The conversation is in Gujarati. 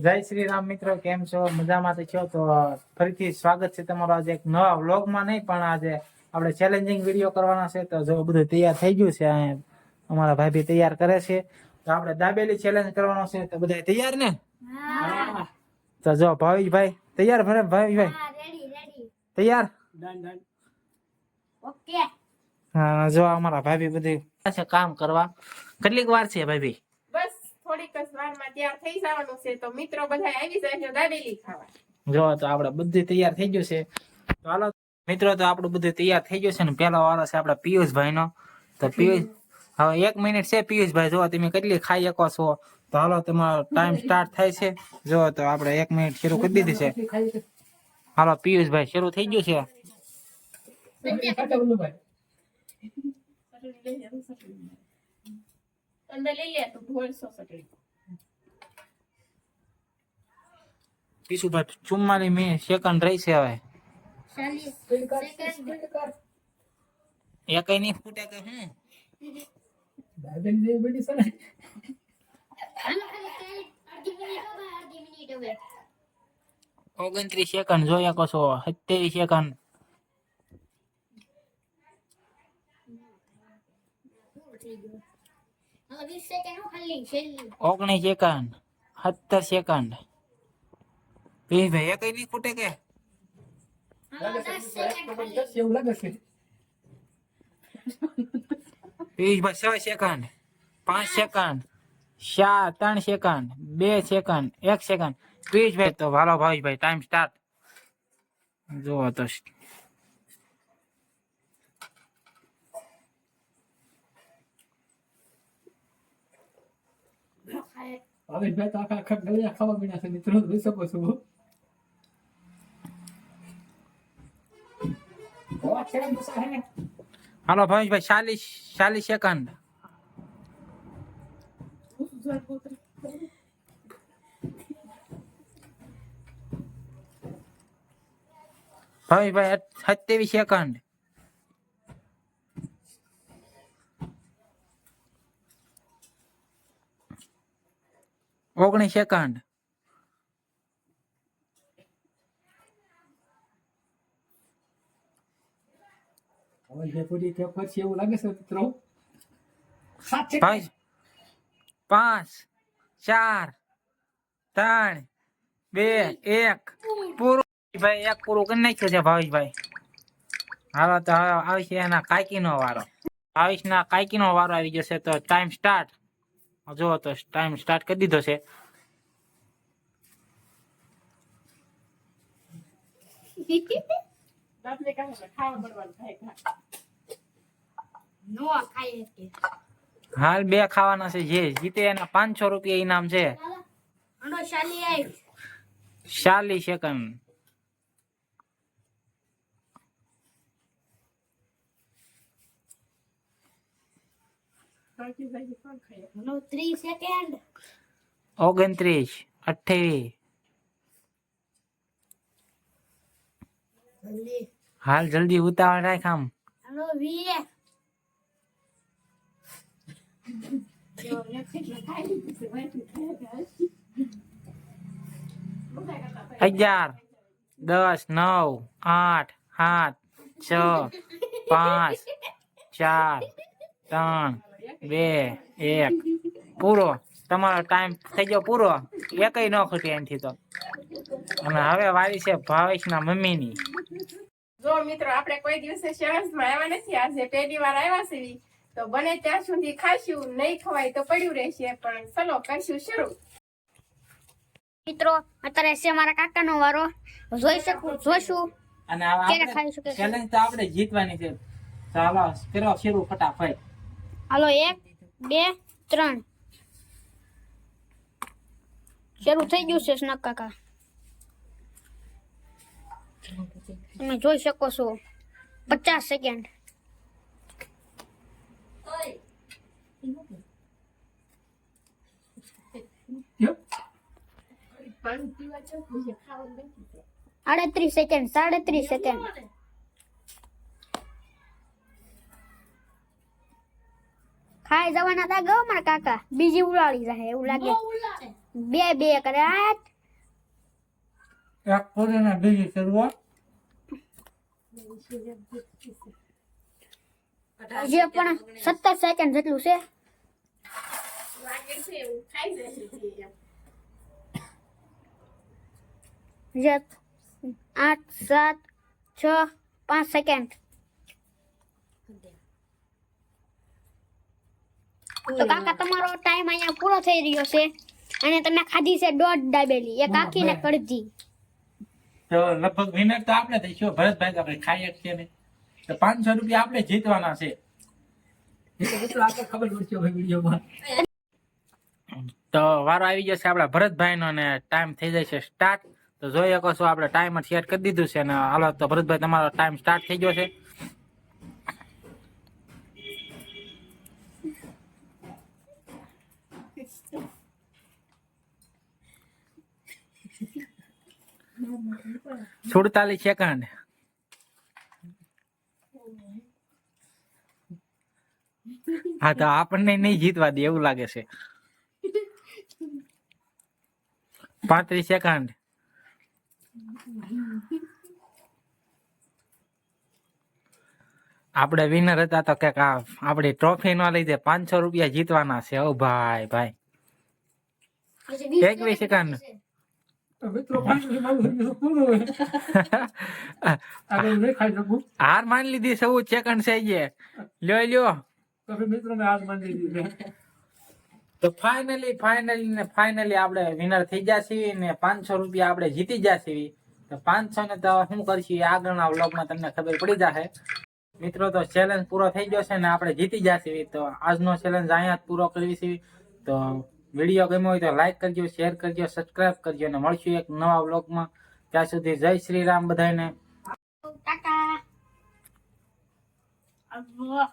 જય શ્રી રામ મિત્રો કેમ છો? મજામાં તો છો? તો ફરીથી સ્વાગત છે તમારો આજે એક નવા વ્લોગમાં નહીં પણ આજે આપણે ચેલેન્જિંગ વીડિયો કરવાના છે. તો જો બધું તૈયાર થઈ ગયું છે અમારા અમારા ભાભી તૈયાર કરે છે. તો આપણે દાબેલી ચેલેન્જ કરવાનો છે. તો બધા તૈયાર ને? તો જો ભાવિકભાઈ તૈયાર ભરે ભાવિકભાઈ? તૈયાર? ઓકે હા જો અમારા ભાભી બધી છે કામ કરવા. કેટલીક વાર છે ભાભી? વારમાં તૈયાર થઈ જવાનું છે તો મિત્રો બધા આવી જાય દાબેલી ખાવા. જો તો આપણે બધું તૈયાર થઈ ગયું છે. તો હાલો મિત્રો તો આપણું બધું તૈયાર થઈ ગયું છે ને પેલો વાળો છે આપણા પિયુષભાઈ નો તો પિયુષ હવે એક મિનિટ છે પિયુષભાઈ જો તમે કેટલી ખાઈ શકો છો? તો હાલો તમારો ટાઈમ સ્ટાર્ટ થાય છે. જો તો આપણે એક મિનિટ શરૂ કરી દીધી છે. હાલો પિયુષભાઈ શરૂ થઈ ગયું છે. અંદર લઈ લે તું ઢોળસો સટડી પીશુભાઈ ચુમ્માલી મિનિટ સેકન્ડ રહી છે હવે. ચાલીસ સેકન્ડ એ કઈ નહીં ફૂટે કે હું? ઓગણત્રીસ સેકન્ડ જોયા કશો છો સત્યાવીસ સેકન્ડ ઓગણીસ સેકન્ડ સત્તર સેકન્ડ પીયુષભાઈ એ કઈ નહીં ફૂટે કે હાલો દસ સેકન્ડ ખાલી પિયુષભાઈ છ સેકન્ડ પાંચ સેકન્ડ ચાર ત્રણ સેકન્ડ બે સેકન્ડ એક સેકન્ડ પિયુષભાઈ તો ભાલો ભાવેશભાઈ ટાઈમ સ્ટાર્ટ જુઓ તો હવે ભાઈ તો આખા આખા ગળ્યા ખાવા મીના છે મિત્રો જોઈ શકો છો ઓ કેમ ગુસ્સા હે હાલો ભાવેશભાઈ ચાલીસ ચાલીસ સેકન્ડ ભાવેશભાઈ સત્યાવીસ સેકન્ડ ઓગણીસ સેકન્ડ પૂરી કે પછી એવું લાગે છે મિત્રો. પાંચ. ચાર ત્રણ બે એક. પૂરું. ભાઈ એક પૂરું કરી નાખ્યું છે ભાવેશભાઈ. હાલો તો હવે આવશે એના કાકીનો વારો. ભાવેશના કાકીનો વારો આવી જશે તો ટાઈમ સ્ટાર્ટ જો તો ટાઈમ સ્ટાર્ટ કરી દીધો છે. દાંતને કાઢો ને ખાવા મળવાનું થાય નો ખાઈ શકે. હાલ બે ખાવાના છે જે જીતે એના પાંચસો રૂપિયા ઇનામ છે. ચાલીસ સેકન્ડ ઓગણત્રીસ અઠ્યાવીસ. જલ્દી. હાલ જલ્દી ઉતાવળ રાખ આમ. હાલો ભાઈ. અગિયાર દસ નવ આઠ સાત છ પાંચ ચાર ત્રણ બે એક. પૂરો. તમારો ટાઈમ થઈ ગયો પૂરો. એકય ન ખૂટે એનાથી તો. અને હવે વારી છે ભાવેશના મમ્મીની. જો મિત્રો આપણે કોઈ દિવસે શહેરમાં આવ્યા નથી આજે પહેલી વાર આવ્યા છે તો બને ત્યાં સુધી ખાશું નહીં ખવાય તો પડ્યું રહેશે પણ ચલો કરશું શરૂ. મિત્રો અત્યારે છે મારા કાકાનો વારો. જોઈ શકું જોઈશું અને ક્યારે ખાઈ શકે ચેલેન્જ તો આપણે જીતવાની છે. ચાલો કરો શરૂ ફટાફટ. હાલો એક બે ત્રણ. શરૂ થઈ ગયું છે સ્નક કાકા. તમે જોઈ શકો છો. પચાસ સેકન્ડ પાણી પીવા જાઉં, પછી ખાવાનું બાકી છે. આડત્રીસ સેકન્ડ સાડત્રીસ સેકન્ડ ખાઈ જવાના હતા ગયો મારા કાકા. બીજી ઉડાડી જાય એવું લાગે. બે બે કરે. આ એક પૂરીને બીજી શરૂઆત જે પણ સત્તર સેકન્ડ જેટલું છે. જે આઠ સાત છ પાંચ સેકન્ડ તો કાકા તમારો ટાઈમ અહીંયા પૂરો થઈ રહ્યો છે. અને તમે ખાધી છે દોઢ ડાબેલી એક આખી ને કડજી તો લગભગ વિનર તો આપણે થઈશું ભરતભાઈ આપણે ખાઈ શકીએ ને તો પાંચસો રૂપિયા આપણે જીતવાના છે. તો વારો આવી જશે આપણા ભરતભાઈ નો અને ટાઈમ થઈ જશે સ્ટાર્ટ તો જોઈ શકો છો આપણે ટાઈમર સેટ કરી દીધું છે અને હાલો તો ભરતભાઈ તમારો ટાઈમ સ્ટાર્ટ થઈ ગયો છે. સુડતાલીસ સેકન્ડ હા તો આપણને નહીં જીતવા દે એવું લાગે છે. પાંત્રીસ સેકન્ડ આપણે વિનર હતા તો આ આપણી ટ્રોફી નો લીધે પાંચસો રૂપિયા જીતવાના છે. ઓ ભાઈ ભાઈ. એકવીસ સેકન્ડ હાર માની લીધી સૌ ચેકન જે લ્યો લ્યો. મિત્રો મેં હાર માની લીધી તો ફાઇનલી ફાઇનલી ને ફાઇનલી આપણે વિનર થઈ જશે ને પાંચસો રૂપિયા આપણે જીતી જશે. તો પાંચસો ને તો શું કરશું? આગળના વ્લોગમાં તમને ખબર પડી જશે. મિત્રો તો ચેલેન્જ પૂરો થઈ ગયો છે ને આપણે જીતી જશે. તો આજનો ચેલેન્જ અહીંયા જ પૂરો કરવી છે તો વીડિયો ગમ્યો હોય તો લાઈક કરજો શેર કરજો સબસ્ક્રાઇબ કરજો અને મળશું એક નવા વ્લોગમાં ત્યાં સુધી જય શ્રી રામ બધાને ટાટા.